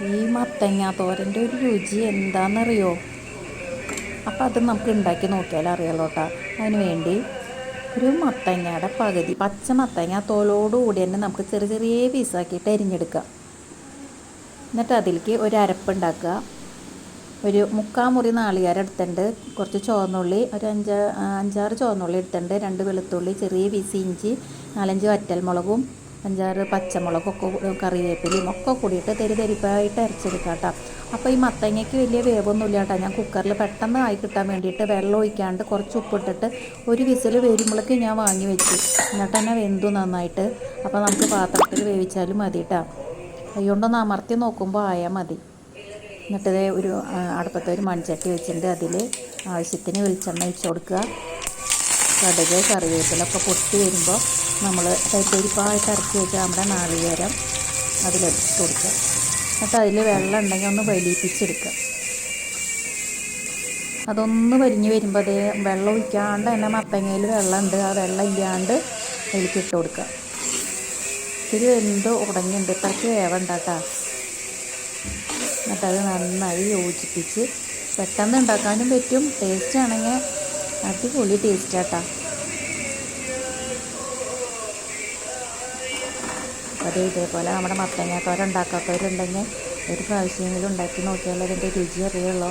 ഈ മത്തങ്ങ തോരന്റെ ഒരു രുചി എന്താണെന്നറിയോ അപ്പോൾ അത് നമുക്ക് ഉണ്ടാക്കി നോക്കിയാൽ അറിയാലോ കേട്ടോ അതിന് വേണ്ടി ഒരു മത്തങ്ങയുടെ പകുതി പച്ച മത്തങ്ങ തോലോടുകൂടി തന്നെ നമുക്ക് ചെറിയ ചെറിയ പീസാക്കിയിട്ട് അരിഞ്ഞെടുക്കാം. എന്നിട്ട് അതിലേക്ക് ഒരു അരപ്പുണ്ടാക്കുക ഒരു മുക്കാൽ മുറി നാളികേരം എടുത്തിട്ടുണ്ട്. കുറച്ച് ചുവന്നുള്ളി ഒരു അഞ്ച് അഞ്ചാറ് ചുവന്നുള്ളി എടുത്തിട്ടുണ്ട്. രണ്ട് വെളുത്തുള്ളി ചെറിയ പീസ് ഇഞ്ചി നാലഞ്ച് വറ്റൽമുളകും അഞ്ചാറ് പച്ചമുളകൊക്കെ കറിവേപ്പിലയും ഒക്കെ കൂടിയിട്ട് തെരി തെരിപ്പായിട്ട് അരച്ചെടുക്കാം കേട്ടോ. അപ്പോൾ ഈ മത്തങ്ങയ്ക്ക് വലിയ വേവൊന്നുമില്ല കേട്ടോ. ഞാൻ കുക്കറിൽ പെട്ടെന്ന് ആയി കിട്ടാൻ വേണ്ടിയിട്ട് വെള്ളം ഒഴിക്കാണ്ട് കുറച്ച് ഉപ്പിട്ടിട്ട് ഒരു വിസിൽ വരുമ്പോഴേക്ക് ഞാൻ വാങ്ങി വെച്ചു. എന്നിട്ട് തന്നെ വെന്തു നന്നായിട്ട്. അപ്പോൾ നമുക്ക് പാത്രത്തിൽ വേവിച്ചാലും മതി കേട്ടോ. അതുകൊണ്ടൊന്ന് അമർത്തി നോക്കുമ്പോൾ ആയാൽ മതി. എന്നിട്ട് ഒരു അടുപ്പത്തെ ഒരു മൺചട്ടി വെച്ചിട്ടുണ്ട്. അതിൽ ആവശ്യത്തിന് വെളിച്ചെണ്ണ ഒഴിച്ചു കൊടുക്കുക. കടുക് കറിവേപ്പിലൊക്കെ പൊട്ടി വരുമ്പോൾ നമ്മൾ തരിപ്പായിട്ട് അരച്ച് വെച്ച നമ്മുടെ നാളികേരം അതിലെടുത്ത് കൊടുക്കുക. എന്നിട്ട് അതിൽ വെള്ളം ഉണ്ടെങ്കിൽ ഒന്ന് വലിയിപ്പിച്ചെടുക്കുക. അതൊന്ന് വലിഞ്ഞ് വരുമ്പോൾ അതേ വെള്ളം ഒഴിക്കാണ്ട് തന്നെ മത്തങ്ങയിൽ വെള്ളമുണ്ട് ആ വെള്ളം ഇല്ലാണ്ട് അതിലേക്ക് ഇട്ട് കൊടുക്കുക. ഇത്തിരി വെന്ത് ഉടങ്ങിയുണ്ട് ഇത്രയ്ക്ക് വേവണ്ട കേട്ടോ. എന്നിട്ട് അത് നന്നായി യോജിപ്പിച്ച് പെട്ടെന്ന് ഉണ്ടാക്കാനും പറ്റും. ടേസ്റ്റ് ആണെങ്കിൽ അടിപൊളി ടേസ്റ്റ് ആട്ടാ അത് ഇതേപോലെ നമ്മുടെ മത്തങ്ങാത്തോരം ഉണ്ടാക്കാത്തവരുണ്ടെങ്കിൽ ഒരു പ്രാവശ്യമെങ്കിലും ഉണ്ടാക്കി നോക്കിയാലേ അതിന്റെ രുചി അറിയുള്ളൂ.